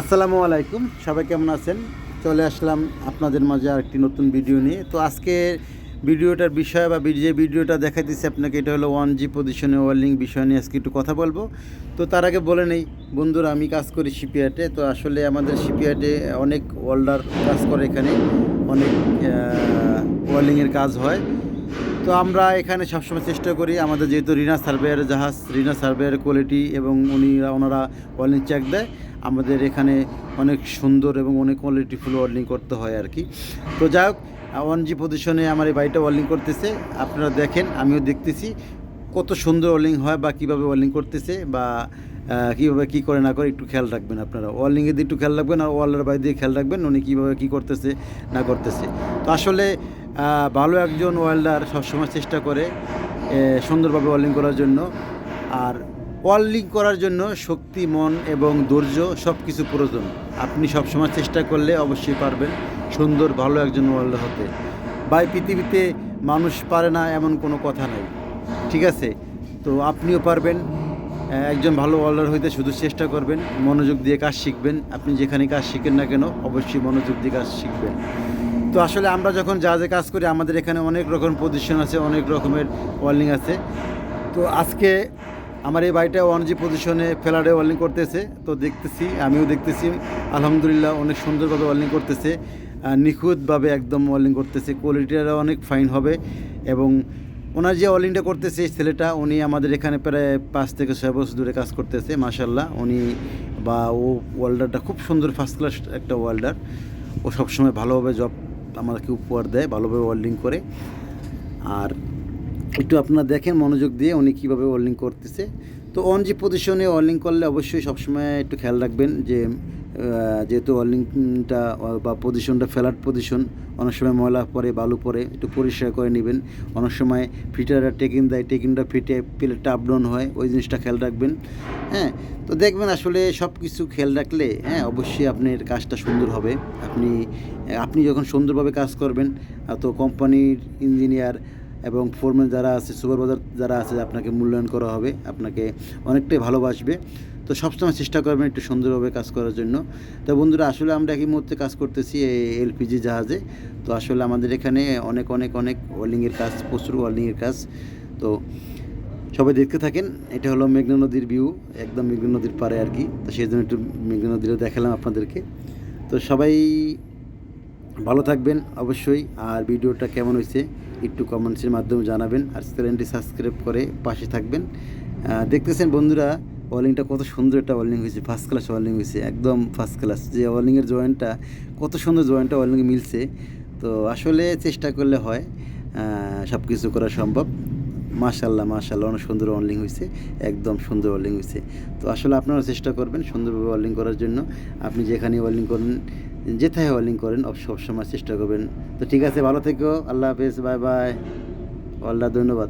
আসসালামু আলাইকুম, সবাই কেমন আছেন? চলে আসলাম আপনাদের মাঝে আরেকটি নতুন ভিডিও নিয়ে। তো আজকে ভিডিওটার বিষয় বা যে ভিডিওটা দেখাইতেছি আপনাকে, এটা হলো ওয়ান জি পজিশনে ওয়েল্ডিং বিষয় নিয়ে আজকে একটু কথা বলব। তো তার আগে বলে নেই, বন্ধুরা, আমি কাজ করি শিপিয়ার্টে তো আসলে আমাদের শিপিয়ার্টে অনেক ওয়েল্ডার কাজ করে এখানে। অনেক ওয়েল্ডিংয়ের কাজ হয়। তো আমরা এখানে সবসময় চেষ্টা করি আমাদের যেহেতু রিনা সার্ভেয়ার জাহাজ, রিনা সার্ভেয়ার কোয়ালিটি এবং উনি ওনারা ওয়েল্ডিং চেক দেয়, আমাদের এখানে অনেক সুন্দর এবং অনেক কোয়ালিটিফুল ওয়েল্ডিং করতে হয় আর কি। তো যাই হোক ওয়ান জি পজিশনে আমার এই বাড়িটা ওয়েল্ডিং করতেছে, আপনারা দেখেন, আমিও দেখতেছি কত সুন্দর ওয়েল্ডিং হয় বা কীভাবে ওয়েল্ডিং করতেছে বা কীভাবে কী করে না করে একটু খেয়াল রাখবেন আপনারা। ওয়ার্লিংয়ের দিয়ে একটু খেয়াল রাখবেন আর ওয়ালের বাইরে দিয়ে খেয়াল রাখবেন উনি কীভাবে কী করতেছে, না করতেছে। তো আসলে ভালো একজন ওয়েল্ডার সবসময় চেষ্টা করে সুন্দরভাবে ওয়েল্ডিং করার জন্য। আর ওয়েল্ডিং করার জন্য শক্তি, মন এবং ধৈর্য সব কিছু প্রয়োজন। আপনি সবসময় চেষ্টা করলে অবশ্যই পারবেন সুন্দর, ভালো একজন ওয়েল্ডার হতে। বা পৃথিবীতে মানুষ পারে না এমন কোনো কথা নাই। ঠিক আছে? তো আপনিও পারবেন একজন ভালো ওয়ার্ল্ডার হইতে শুধু চেষ্টা করবেন, মনোযোগ দিয়ে কাজ শিখবেন। আপনি যেখানে কাজ শিখেন না কেন, অবশ্যই মনোযোগ দিয়ে কাজ শিখবেন। তো আসলে আমরা যখন যা জাহাজে কাজ করি, আমাদের এখানে অনেক রকম পজিশন আছে, অনেক রকমের ওয়ার্লিং আছে। তো আজকে আমার এই বাড়িটা ওয়ান জি পজিশনে ফেলারে ওয়ার্লিং করতেছে। তো দেখতেছি, আমিও দেখতেছি, আলহামদুলিল্লাহ অনেক সুন্দরভাবে ওয়ার্লিং করতেছে। নিখুঁতভাবে একদম ওয়ার্লিং করতেছে কোয়ালিটিটা অনেক ফাইন হবে এবং ওনার যে ওয়ার্লিংটা করতেছে ছেলেটা, উনি আমাদের এখানে প্রায় পাঁচ থেকে ছয় বছর ধরে কাজ করতেছে মাশাল্লাহ উনি বা ও ওয়ার্ল্ডারটা খুব সুন্দর ফার্স্ট ক্লাস একটা ওয়ার্ল্ডার ও সবসময় ভালোভাবে জব আমাদেরকে উপহার দেয় ভালোভাবে ওয়েল্ডিং করে। আর একটু আপনারা দেখেন, মনোযোগ দিয়ে উনি কীভাবে ওয়েল্ডিং করতেছে। তো অন যে পজিশনে ওয়েল্ডিং করলে অবশ্যই সবসময় একটু খেয়াল রাখবেন যে যেহেতু ওয়েল্ডিংটা বা পজিশনটা ফ্ল্যাট পজিশন অনেক সময় ময়লা পরে বালু পরে একটু পরিষ্কার করে নেবেন। অনেক সময় ফিটাররা টেকিং দেয় টেকিংটা ফিটে আপ ডাউন হয়, ওই জিনিসটা খেয়াল রাখবেন। হ্যাঁ তো দেখবেন আসলে সব কিছু খেয়াল রাখলে হ্যাঁ অবশ্যই আপনার কাজটা সুন্দর হবে। আপনি আপনি যখন সুন্দরভাবে কাজ করবেন তো কোম্পানির ইঞ্জিনিয়ার এবং ফোরম্যান যারা আছে সুপারভাইজার যারা আছে, আপনাকে মূল্যায়ন করা হবে, আপনাকে অনেকটাই ভালোবাসবে। তো সবসময় চেষ্টা করবেন একটু সুন্দরভাবে কাজ করার জন্য। তো বন্ধুরা, আসলে আমরা একই মুহূর্তে কাজ করতেছি এলপিজি জাহাজে। তো আসলে আমাদের এখানে অনেক অনেক অনেক ওয়েল্ডিংয়ের কাজ, প্রচুর ওয়েল্ডিংয়ের কাজ। তো সবাই দেখতে থাকেন, এটা হলো মেঘনা নদীর ভিউ একদম মেঘনা নদীর পারে আর কি। তো সেই জন্য একটু মেঘনা নদীটা দেখালাম আপনাদেরকে। তো সবাই ভালো থাকবেন অবশ্যই, আর ভিডিওটা কেমন হয়েছে একটু কমেন্টসের মাধ্যমে জানাবেন, আর চ্যানেলটি সাবস্ক্রাইব করে পাশে থাকবেন। দেখতেছেন বন্ধুরা ওয়ালিংটা কত সুন্দর একটা ওয়ালিং হয়েছে ফার্স্ট ক্লাস ওয়ালিং হয়েছে, একদম ফার্স্ট ক্লাস যে ওয়ালিংয়ের জয়েন্টটা, কত সুন্দর জয়েন্টটা ওয়ালিংয়ে মিলছে। তো আসলে চেষ্টা করলে হয় সব কিছু করা সম্ভব। মাশাল্লাহ মাশাল্লাহ অনেক সুন্দর ওয়ার্লিং হয়েছে, একদম সুন্দর ওয়ার্লিং হয়েছে। তো আসলে আপনারা চেষ্টা করবেন সুন্দরভাবে ওয়ার্লিং করার জন্য। আপনি যেখানে ওয়ার্লিং করেন যেথায় ওয়ার্লিং করেন সবসময় চেষ্টা করবেন। তো ঠিক আছে, ভালো থেকো, আল্লাহ হাফেজ বাই বাই আল্লাহ ধন্যবাদ